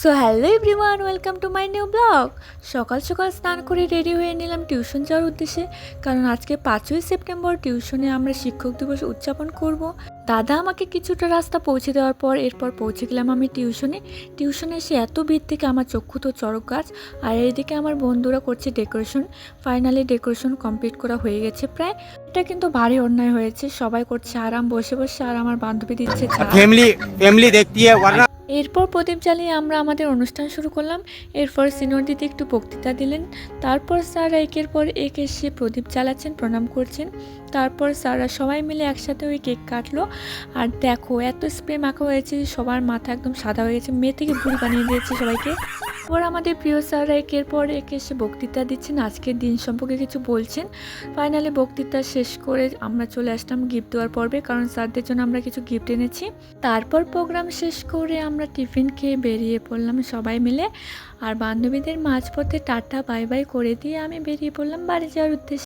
So hello everyone welcome to my new blog সকাল সকাল স্নান করে রেডি হয়ে নিলাম টিউশন যাওয়ার উদ্দেশ্যে। কারণ আজকে পাঁচই সেপ্টেম্বর টিউশনে আমরা শিক্ষক দিবস উদযাপন করব। দাদা আমাকে কিছুটা রাস্তা পৌঁছে দেওয়ার পর এরপর পৌঁছে গেলাম আমি টিউশনে টিউশনে এসে এত ভিড় থেকে আমার চক্ষু তো চড়ক গাছ। আর এদিকে আমার বন্ধুরা করছে ডেকোরেশন ফাইনালি ডেকোরেশন কমপ্লিট করা হয়ে গেছে প্রায়। এটা কিন্তু ভারী অন্যায় হয়েছে। সবাই করছে, আরাম বসে বসে আর আমার বান্ধবী দিচ্ছে এরপর প্রদীপ জ্বালিয়ে আমরা আমাদের অনুষ্ঠান শুরু করলাম। এরপর সিনিয়র দিদি একটু বক্তৃতা দিলেন। তারপর স্যার একের পর এক এসে প্রদীপ জ্বালাচ্ছেন, প্রণাম করছেন। তারপর স্যাররা সবাই মিলে একসাথে ওই কেক কাটলো। আর দেখো, এত স্প্রে মাখা হয়েছে সবার মাথা একদম সাদা হয়ে গেছে। মেয়ে থেকে ভুল বানিয়ে দিয়েছে সবাইকে। এবার আমাদের প্রিয় স্যাররা একের পর এক এসে বক্তৃতা দিচ্ছেন। আজকের দিন সম্পর্কে কিছু বলছেন। ফাইনালি বক্তৃতা শেষ করে আমরা চলে আসলাম গিফট দেওয়ার পর্বে, কারণ স্যারদের জন্য আমরা কিছু গিফট এনেছি। তারপর প্রোগ্রাম শেষ করে আমরা টিফিন খেয়ে বেরিয়ে পড়লাম সবাই মিলে। আর বান্ধবীদের মাঝপথে টাটা বাই বাই করে দিয়ে আমি বেরিয়ে পড়লাম বাড়ি যাওয়ার উদ্দেশ্যে।